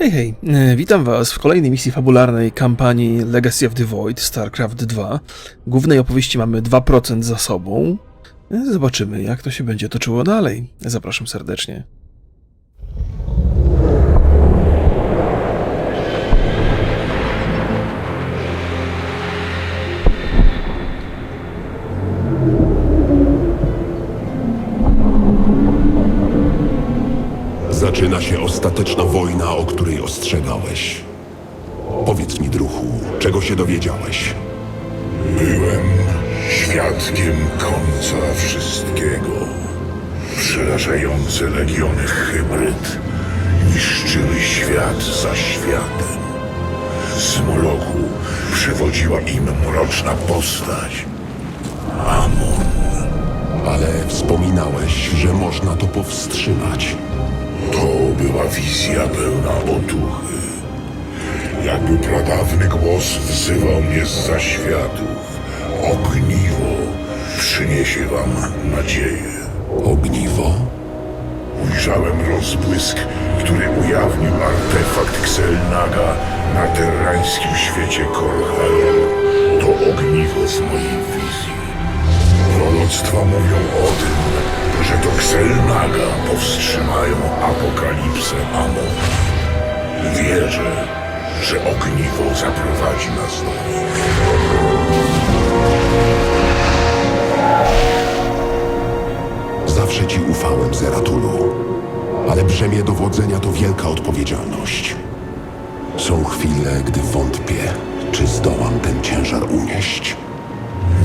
Hej, hej, e, witam was w kolejnej misji fabularnej kampanii Legacy of the Void StarCraft 2. Głównej opowieści mamy 2% za sobą. E, Zobaczymy, jak to się będzie toczyło dalej. Zapraszam serdecznie. Zaczyna się ostateczna wojna, o której ostrzegałeś. Powiedz mi, druhu, czego się dowiedziałeś? Byłem świadkiem końca wszystkiego. Przerażające legiony hybryd niszczyły świat za światem. Z Moloku przewodziła im mroczna postać. Amon. Ale wspominałeś, że można to powstrzymać. To była wizja pełna otuchy. Jakby pradawny głos wzywał mnie z zaświatów. Ogniwo przyniesie wam nadzieję. Ogniwo? Ujrzałem rozbłysk, który ujawnił artefakt Xelnaga na terrańskim świecie Korhel. Zawsze ci ufałem, Zeratulu. Ale brzemię dowodzenia to wielka odpowiedzialność. Są chwile, gdy wątpię, czy zdołam ten ciężar unieść.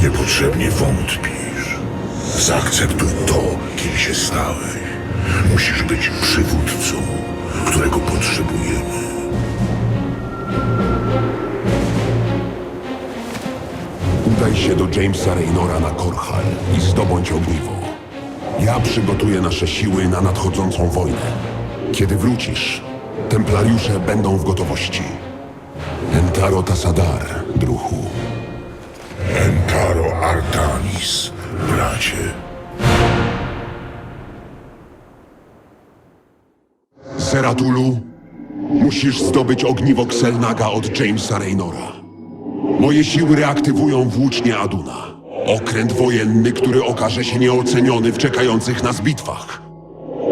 Niepotrzebnie wątpisz. Zaakceptuj to, kim się stałeś. Musisz być przywódcą, którego potrzebujemy. Udaj się do Jamesa Raynora na Korhal i zdobądź ogniwo. Ja przygotuję nasze siły na nadchodzącą wojnę. Kiedy wrócisz, templariusze będą w gotowości. Entaro Tasadar, druhu. Entaro Artanis, bracie. Seratulu, musisz zdobyć ogniwo Xelnaga od Jamesa Raynora. Moje siły reaktywują włócznie Aduna. Okręt wojenny, który okaże się nieoceniony w czekających nas bitwach.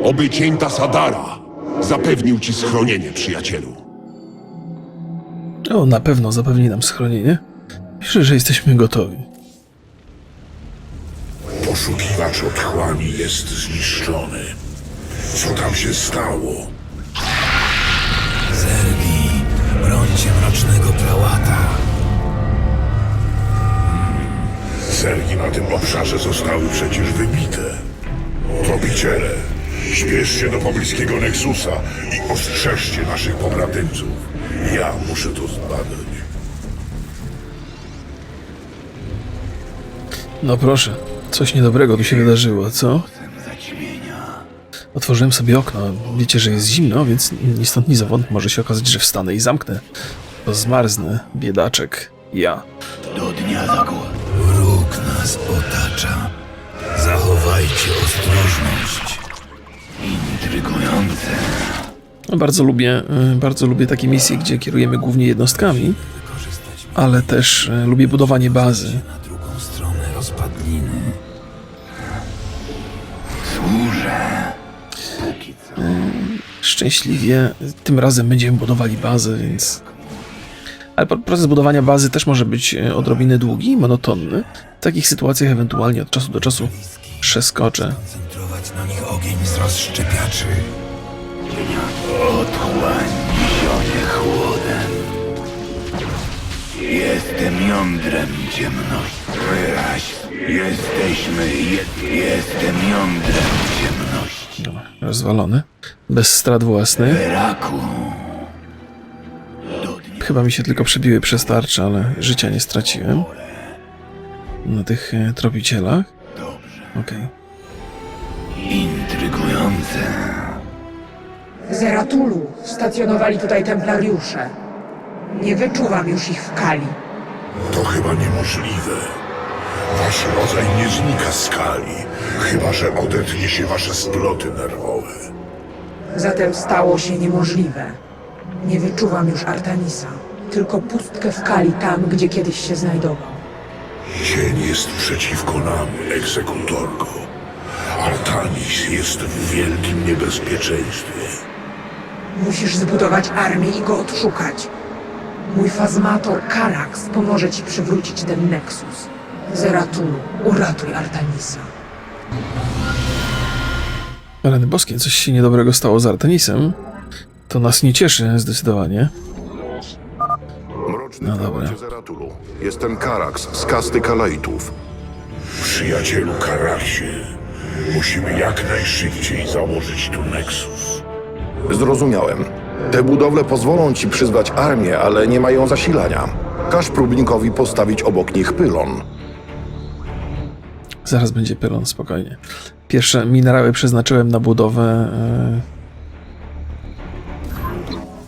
Oby cień Tasadara zapewnił ci schronienie, przyjacielu. O, na pewno zapewni nam schronienie. Pisze, że jesteśmy gotowi. Poszukiwacz otchłani jest zniszczony. Co tam się stało? Zergi, brońcie mrocznego prałata. Zergi na tym obszarze zostały przecież wybite. Tropiciele, śpieszcie do pobliskiego Nexusa i ostrzeżcie naszych pobratymców. Ja muszę to zbadać. No proszę, coś niedobrego tu się wydarzyło, co? Otworzyłem sobie okno. Wiecie, że jest zimno, więc ni stąd ni zowąd może się okazać, że wstanę i zamknę. Bo zmarznę, biedaczek. Ja. Do dnia zagłady. Wróg nas otacza. Zachowajcie ostrożność. Intrygujące. No, Bardzo lubię, y, bardzo lubię takie misje, gdzie kierujemy głównie jednostkami, ale też y, lubię budowanie bazy. Na drugą stronę rozpadliny. Służę. Co. Szczęśliwie tym razem będziemy budowali bazę, więc. Ale pro- proces budowania bazy też może być e, odrobinę długi i monotonny. W takich sytuacjach ewentualnie od czasu do czasu przeskoczę. Na nich ogień z rozszczepiaczy. Otchłań chłodem. Jestem jądrem ciemności. Wyraź. Jesteśmy jed... Jestem jądrem ciemności. Dobra, rozwalony. Bez strat własnych. Raku. Chyba mi się tylko przebiły przez tarczę, ale życia nie straciłem. Na tych e, tropicielach. Okej. Intrygujące. Zeratulu stacjonowali tutaj templariusze. Nie wyczuwam już ich w kali. To chyba niemożliwe. Wasz rodzaj nie znika z skali, chyba że odetnie się wasze sploty nerwowe. Zatem stało się niemożliwe. Nie wyczuwam już Artanisa, tylko pustkę w kali tam, gdzie kiedyś się znajdował. Cień jest przeciwko nam, egzekutorko. Artanis jest w wielkim niebezpieczeństwie. Musisz zbudować armię i go odszukać. Mój fazmator Karax pomoże ci przywrócić ten Nexus. Zeratulu, uratuj Artanisa. Rany boskie, coś się niedobrego stało z Artenisem. To nas nie cieszy zdecydowanie. Mroczny No no dobra. Zeratulu. Jestem Karax z kasty Kalaitów. Przyjacielu Karaksie, musimy jak najszybciej założyć tu Nexus. Zrozumiałem. Te budowle pozwolą ci przyzwać armię, ale nie mają zasilania. Każ próbnikowi postawić obok nich pylon. Zaraz będzie pylon, spokojnie. Pierwsze minerały przeznaczyłem na budowę e,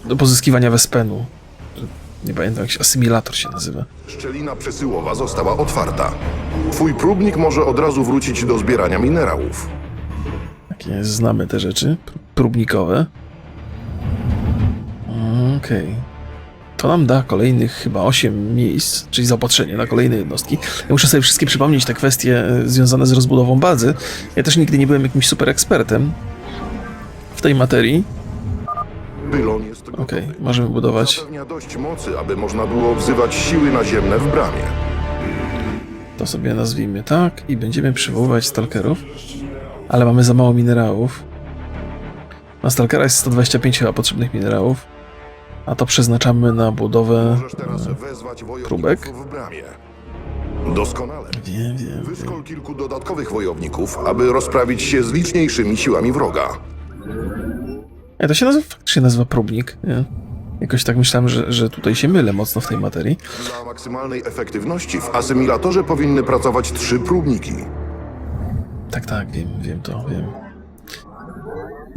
do pozyskiwania Vespenu. Nie pamiętam, jak się asymilator się nazywa. Szczelina przesyłowa została otwarta. Twój próbnik może od razu wrócić do zbierania minerałów. Takie znamy te rzeczy, pr- próbnikowe. Okej. To nam da kolejnych chyba 8 miejsc, czyli zaopatrzenie na kolejne jednostki. Ja muszę sobie wszystkie przypomnieć te kwestie e, związane z rozbudową bazy. Ja też nigdy nie byłem jakimś super ekspertem w tej materii. Pylon jest gotowy. Okej, możemy budować. Zapewnia dość mocy, aby można było wzywać siły naziemne w bramie. To sobie nazwijmy tak i będziemy przywoływać stalkerów. Ale mamy za mało minerałów. Na stalkera jest 125 chyba potrzebnych minerałów. A to przeznaczamy na budowę. Możesz teraz wezwać wojowników próbek? w bramie. Doskonale. Wiem, wiem. Wyszkol kilku dodatkowych wojowników, aby rozprawić się z liczniejszymi siłami wroga. Ja to się nazywa, faktycznie nazywa próbnik. Nie? Jakoś tak myślałem, że, że tutaj się mylę mocno w tej materii. Dla maksymalnej efektywności w asymilatorze powinny pracować trzy próbniki. Tak, tak, wiem, wiem to, wiem.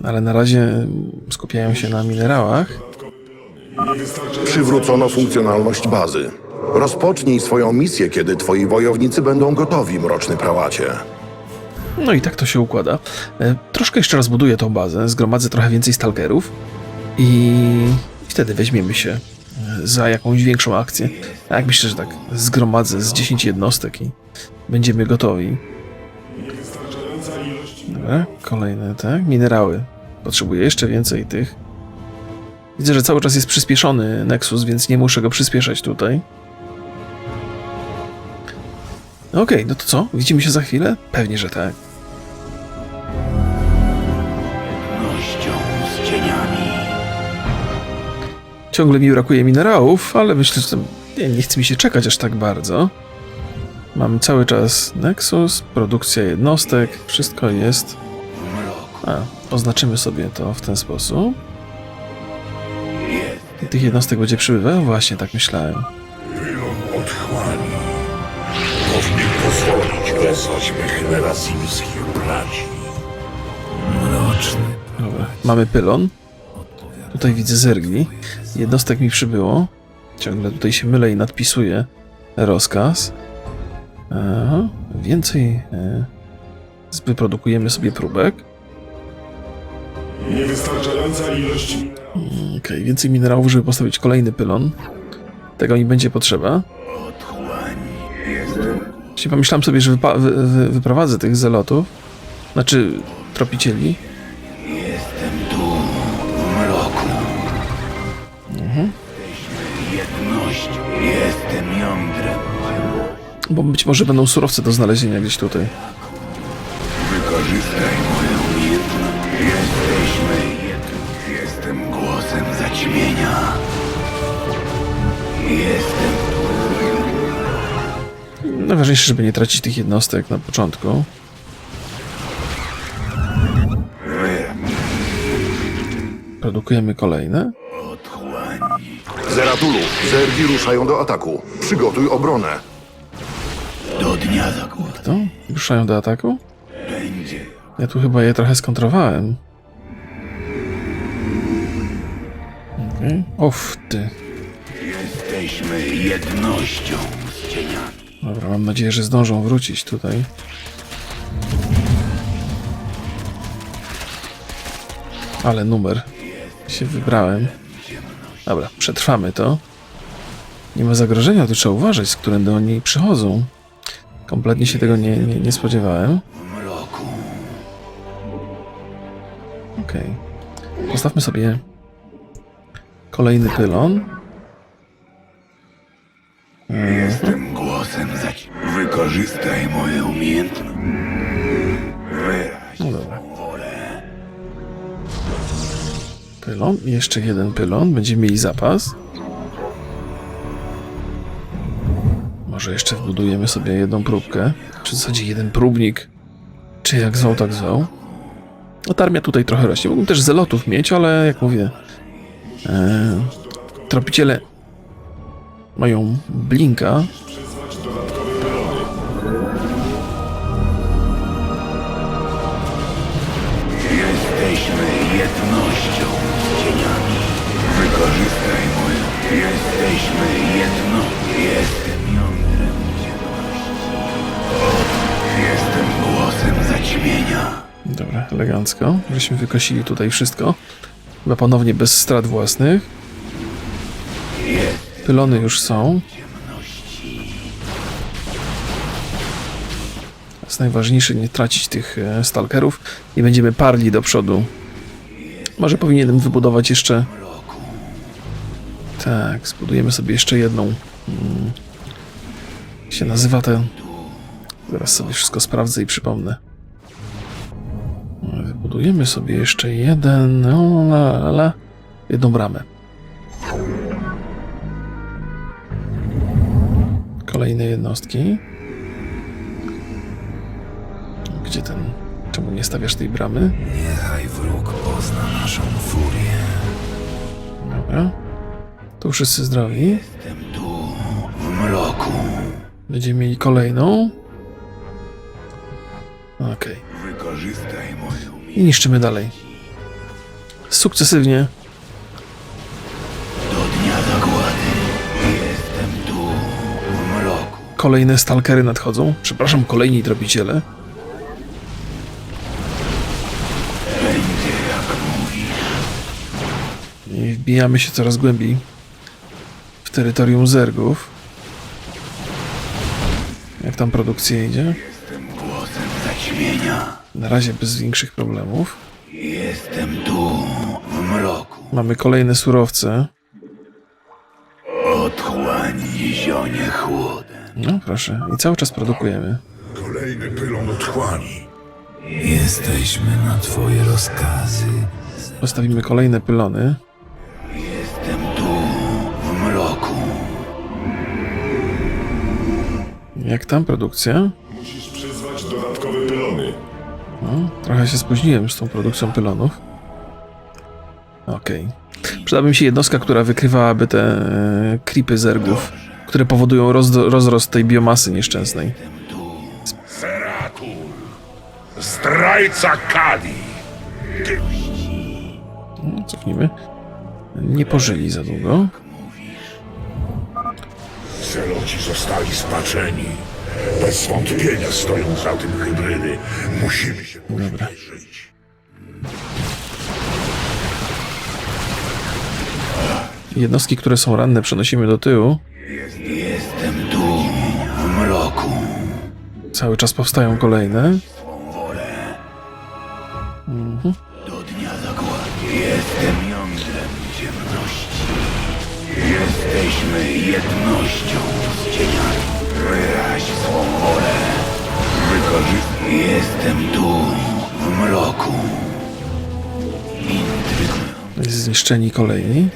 Ale na razie skupiają się na minerałach. Przywrócono funkcjonalność bazy. Rozpocznij swoją misję, kiedy twoi wojownicy będą gotowi, mroczny prałacie. No i tak to się układa. E, Troszkę jeszcze rozbuduję tą bazę, zgromadzę trochę więcej stalkerów i wtedy weźmiemy się e, za jakąś większą akcję. A jak myślę, że tak zgromadzę z 10 jednostek i będziemy gotowi. Dobra, kolejne, tak, minerały. Potrzebuję jeszcze więcej tych. Widzę, że cały czas jest przyspieszony Nexus, więc nie muszę go przyspieszać tutaj. Okej, no to co? Widzimy się za chwilę? Pewnie, że tak. Ciągle mi brakuje minerałów, ale myślę, że nie, nie chce mi się czekać aż tak bardzo. Mamy cały czas Nexus, produkcja jednostek, wszystko jest. A, oznaczymy sobie to w ten sposób. I tych jednostek będzie przybywał? Właśnie, tak myślałem. Dobra, mamy pylon. Tutaj widzę zergli. Jednostek mi przybyło. Ciągle tutaj się mylę i nadpisuję rozkaz. Aha, więcej. E, wyprodukujemy sobie próbek. Niewystarczająca ilość Okej, więcej minerałów, żeby postawić kolejny pylon. Tego mi będzie potrzeba. Właśnie pomyślałem sobie, że wypa- wy- wy- wyprowadzę tych zelotów. Znaczy, tropicieli. Bo być może będą surowce do znalezienia gdzieś tutaj. Wykorzystaj moją umiejętność. Jesteśmy jednym. Jestem głosem zaćmienia. Jestem Najważniejsze, żeby nie tracić tych jednostek na początku. Produkujemy kolejne. Zeratulu, zergi ruszają do ataku. Przygotuj obronę. Do dnia zagłady To? Ruszają do ataku? będzie. Ja tu chyba je trochę skontrowałem. Okej. Off, ty. Jesteśmy jednością z cieniami. Dobra, mam nadzieję, że zdążą wrócić tutaj. Ale numer się wybrałem. Dobra, przetrwamy to. Nie ma zagrożenia, tu trzeba uważać, z którędy oni przychodzą. Kompletnie się tego nie, nie, nie spodziewałem. Okej. Postawmy sobie kolejny pylon. Jestem głosem za. Wykorzystaj moje umiejętności. Wyraź No dobra. Pylon jeszcze jeden pylon. Będziemy mieli zapas. Może jeszcze wbudujemy sobie jedną próbkę. Czy w zasadzie jeden próbnik. Czy jak zwał, tak zwał. No ta armia tutaj trochę rośnie. Mógłbym też zelotów mieć, ale jak mówię... E, tropiciele mają blinka. Elegancko. Żeśmy wykosili tutaj wszystko. Chyba ponownie bez strat własnych. Pylony już są. Jest najważniejsze nie tracić tych e, stalkerów i będziemy parli do przodu. Może powinienem wybudować jeszcze... Tak, zbudujemy sobie jeszcze jedną. Mm. Jak się nazywa ten? Zaraz sobie wszystko sprawdzę i przypomnę. Wybudujemy sobie jeszcze jeden. No, la, la, la, jedną bramę. Kolejne jednostki. Gdzie ten. Czemu nie stawiasz tej bramy? Niechaj wróg pozna naszą furię. Dobra. Tu wszyscy zdrowi. Jestem tu, w mroku. Będziemy mieli kolejną. Okej. Wykorzystaj moją umiejętność. I niszczymy dalej. Sukcesywnie. Do dnia zagłady. Jestem tu, w mroku. Kolejne stalkery nadchodzą. Przepraszam, kolejni tropiciele. Będzie jak mówisz. I wbijamy się coraz głębiej w terytorium zergów. Jak tam produkcja idzie? Na razie bez większych problemów. Jestem tu, w mroku. Mamy kolejne surowce. Otchłań zionie chłodem. No proszę, i cały czas produkujemy. Kolejny pylon otchłani. Jesteśmy na twoje rozkazy. Postawimy kolejne pylony. Jestem tu, w mroku. Jak tam produkcja? No, trochę się spóźniłem z tą produkcją pylonów. Okej. Przydałaby mi się jednostka, która wykrywałaby te e, creepy zergów, które powodują rozdo- rozrost tej biomasy nieszczęsnej. Seratul. Zdrajca Kali. No, cofnijmy. Nie pożyli za długo. Celoci zostali spaczeni. Bez wątpienia stoją za tym hybrydy. Musimy się pośpieszyć. Jednostki, które są ranne, przenosimy do tyłu. Jestem tu, w mroku. Cały czas powstają kolejne. Do dnia zagłady. Jestem jądrem ciemności. Jesteśmy jednością z cieniami. Wyraź swą wolę. Wykorzystaj. Jestem tu, w mroku. Zniszczeni kolejni.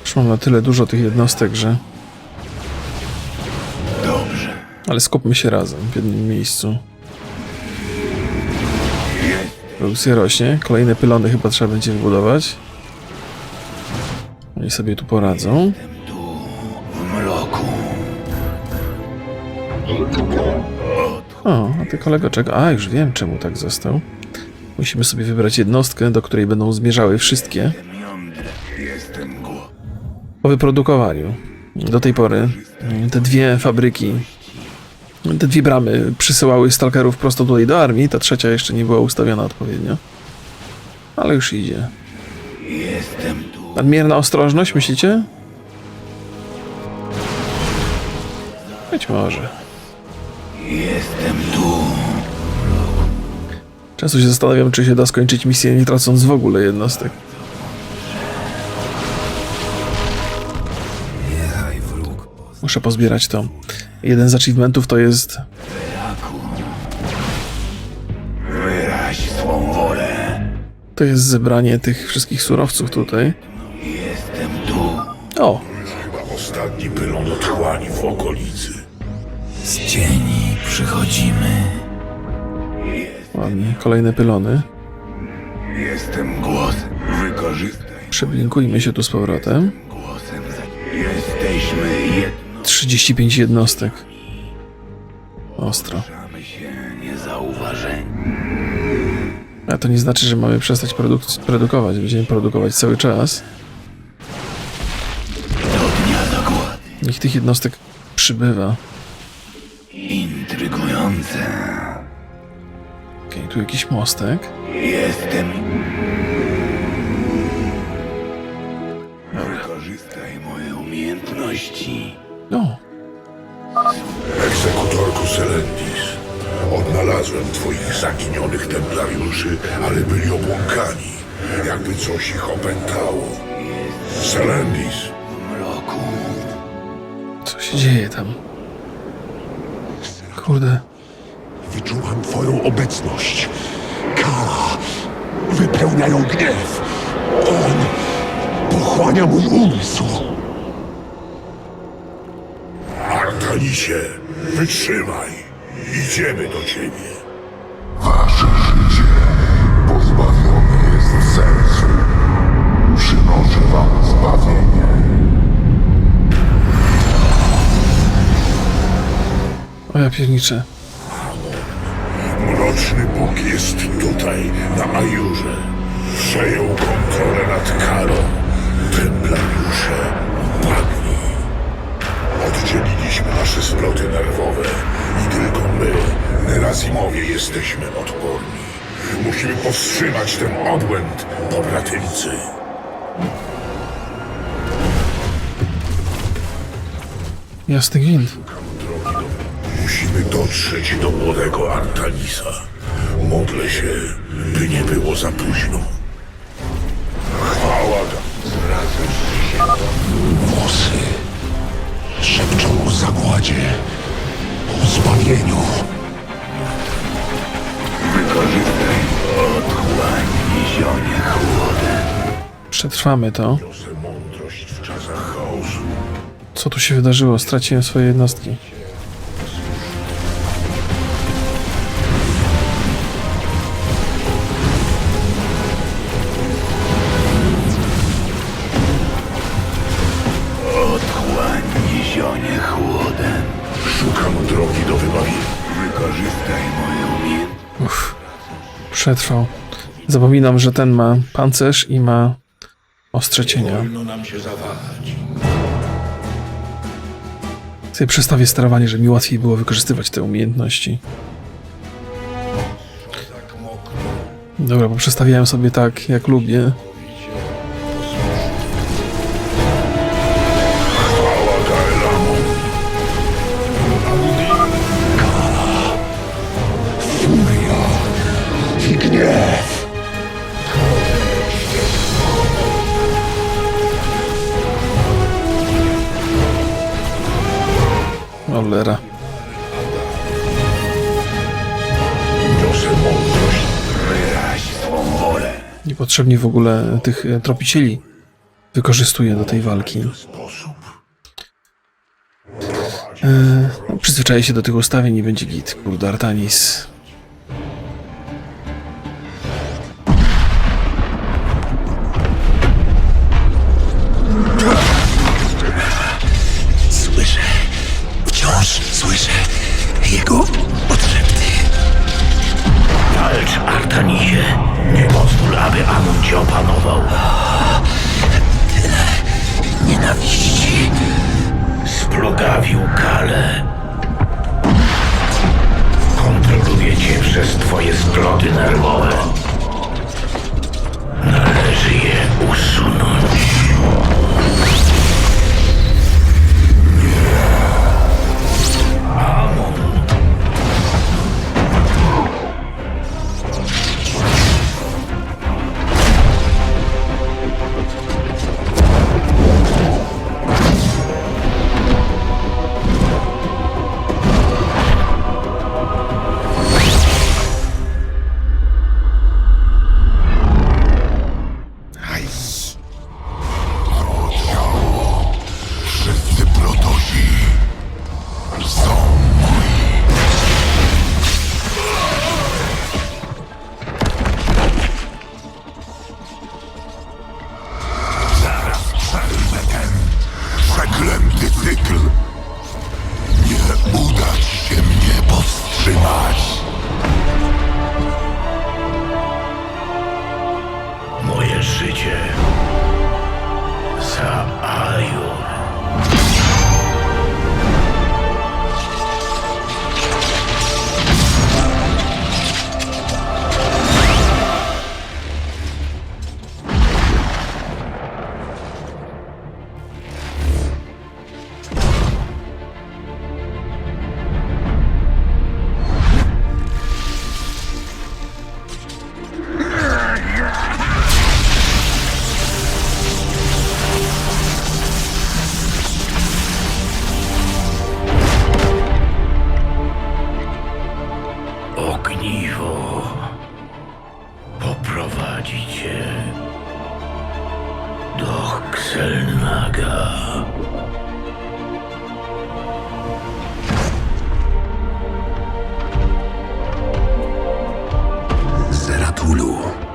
Już mam na tyle dużo tych jednostek, że... Dobrze. Ale skupmy się razem w jednym miejscu. Produkcja rośnie. Kolejne pylony chyba trzeba będzie wybudować. Oni sobie tu poradzą. W mroku. O, a ty kolego czego? A, już wiem czemu tak został. Musimy sobie wybrać jednostkę, do której będą zmierzały wszystkie Jestem głos. po wyprodukowaniu. Do tej pory mm, te dwie fabryki, te dwie bramy przysyłały stalkerów prosto tutaj do armii, ta trzecia jeszcze nie była ustawiona odpowiednio. ale już idzie. Jestem tu. Nadmierna ostrożność, myślicie? Być może. Jestem tu. Często się zastanawiam, czy się da skończyć misję nie tracąc w ogóle jednostek. Muszę pozbierać to. Jeden z achievementów to jest to jest zebranie tych wszystkich surowców tutaj. Tu. O, Chyba ostatni pylon otchłani w okolicy. Z cieni przychodzimy. ładnie. Kolejne pylony. Jestem głos. Wykorzystaj Przeblinkujmy się tu z powrotem. głosem. za- Jesteśmy jedno. 35 jednostek. Ostro. Mamy się niezauważeni. A to nie znaczy, że mamy przestać produk- produkować. Będziemy produkować cały czas. Niech tych jednostek przybywa. Intrygujące. Okej, tu jakiś mostek. Jestem. Wykorzystaj moje umiejętności. O, Egzekutorku Selendis. Odnalazłem twoich zaginionych templariuszy, ale byli obłąkani. Jakby coś ich opętało. Selendis, się dzieje tam? Kurde. Wyczuwam twoją obecność. Kara wypełniają gniew. On pochłania mój umysł. Artanisie, wytrzymaj. Idziemy do ciebie. Wasze życie pozbawione jest sensu. Przynoszę wam zbawienie. O ja pierniczę. Mroczny Bóg jest tutaj, na Ajurze. Przejął kontrolę nad Karą. Templariusze upadli. Oddzieliliśmy nasze sploty nerwowe i tylko my, Nerazimowie, jesteśmy odporni. Musimy powstrzymać ten obłęd, pobratymcy. Jasny gwint. Musimy dotrzeć do młodego Artanisa. Modlę się, by nie było za późno. Chwała ga- Włosy szepczą o zagładzie, o zbawieniu. Wykorzystaj otchłań i zionie chłodem. Przetrwamy to. Niosę mądrość w czasach chaosu. Co tu się wydarzyło? Straciłem swoje jednostki. Przetrwał. Zapominam, że ten ma pancerz i ma ostrze cienia. Sobie przestawię sterowanie, żeby mi łatwiej było wykorzystywać te umiejętności. Dobra, bo przestawiałem sobie tak, jak lubię. Olera. Niosę mądrość. Wyraź swą wolę. Niepotrzebnie w ogóle tych e, tropicieli wykorzystuję do tej walki. E, no, przyzwyczaję się do tych ustawień i będzie git. Kurde, Artanis. Cthulhu.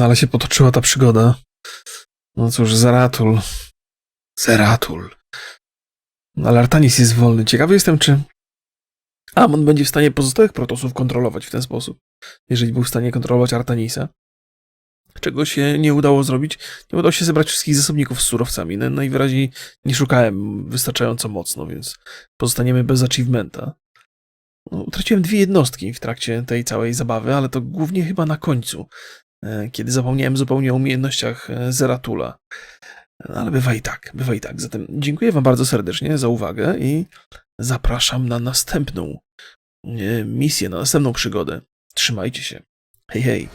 Jasne, ale się potoczyła ta przygoda. No cóż, Zeratul. Zeratul. No, ale Artanis jest wolny. Ciekawy jestem, czy Amon będzie w stanie pozostałych protosów kontrolować w ten sposób. Jeżeli był w stanie kontrolować Artanisa. Czego się nie udało zrobić? Nie udało się zebrać wszystkich zasobników z surowcami. No, najwyraźniej nie szukałem wystarczająco mocno, więc pozostaniemy bez achievementa. No, utraciłem dwie jednostki w trakcie tej całej zabawy, ale to głównie chyba na końcu, kiedy zapomniałem zupełnie o umiejętnościach e, Zeratula. No, Ale bywa i tak, bywa i tak. Zatem dziękuję Wam bardzo serdecznie za uwagę i zapraszam na następną e, misję, na następną przygodę. Trzymajcie się. Hej, hej.